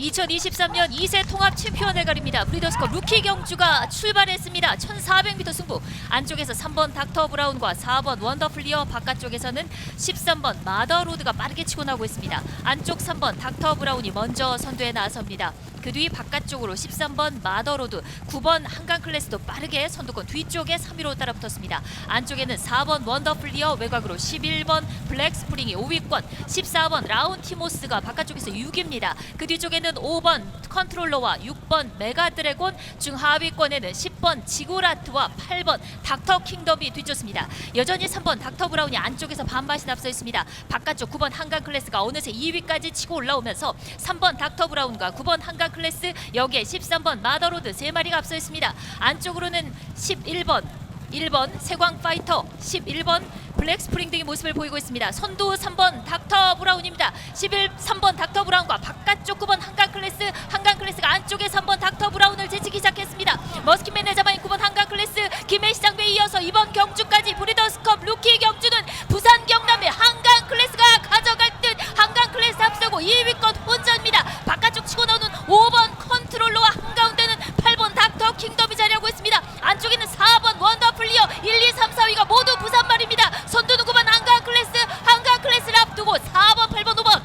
2023년 2세 통합 챔피언을 가립니다. 브리더스컵 루키 경주가 출발했습니다. 1400m 승부. 안쪽에서 3번 닥터 브라운과 4번 원더플리어 바깥쪽에서는 13번 마더로드가 빠르게 치고 나오고 있습니다. 안쪽 3번 닥터 브라운이 먼저 선두에 나섭니다. 그 뒤 바깥쪽으로 13번 마더로드, 9번 한강 클래스도 빠르게 선두권 뒤쪽에 3위로 따라붙었습니다. 안쪽에는 4번 원더플리어 외곽으로 11번 블랙 스프링이 5위권, 14번 라운 티모스가 바깥쪽에서 6위입니다. 그 뒤쪽에는 5번 컨트롤러와 6번 메가 드래곤, 중하위권에는 10번 지구라트와 8번 닥터 킹덤이 뒤쫓습니다. 여전히 3번 닥터 브라운이 안쪽에서 반바시 앞서 있습니다. 바깥쪽 9번 한강 클래스가 어느새 2위까지 치고 올라오면서 3번 닥터 브라운과 9번 한강 클래스 여기에 13번 마더로드 세 마리가 앞서 있습니다. 안쪽으로는 11번 1번 세광 파이터 11번 블랙 스프링 등의 모습을 보이고 있습니다. 선두 3번 닥터 브라운입니다. 11 3번 닥터 브라운과 바깥쪽 9번 한강 클래스 한강 클래스가 안쪽에 3번 닥터 브라운을 제치기 시작했습니다. 머스킷맨의 자마인 9번 한강 클래스 김해시장배에 이어서 이번 경주까지 브리더스컵 루키 경주는 부산 경남의 한강 클래스가 가져갈 듯 한강 클래스 앞서고 2위권 혼전입니다. 바깥쪽 치고 나오는 5번 컨트롤러와 한가운데는 8번 닥터 킹덤이 자리하고 있습니다. 안쪽에는 4번 원더플리어 1, 2, 3, 4위가 모두 부산 말입니다. 선두는 9번 한강 클래스 한강 클래스를 앞두고 4번, 8번, 5번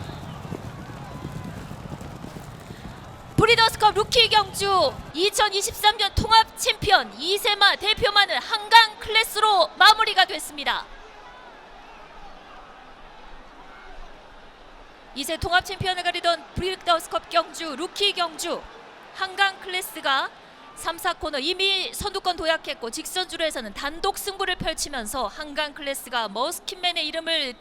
브리더스컵 루키 경주 2023년 통합 챔피언 이세마 대표만은 한강 클래스로 마무리가 됐습니다. 이세 통합 챔피언을 가리던 브리더스컵 경주 루키 경주 한강 클래스가 3, 4코너 이미 선두권 도약했고 직선주로에서는 단독 승부를 펼치면서 한강 클래스가 머스kit맨의 이름을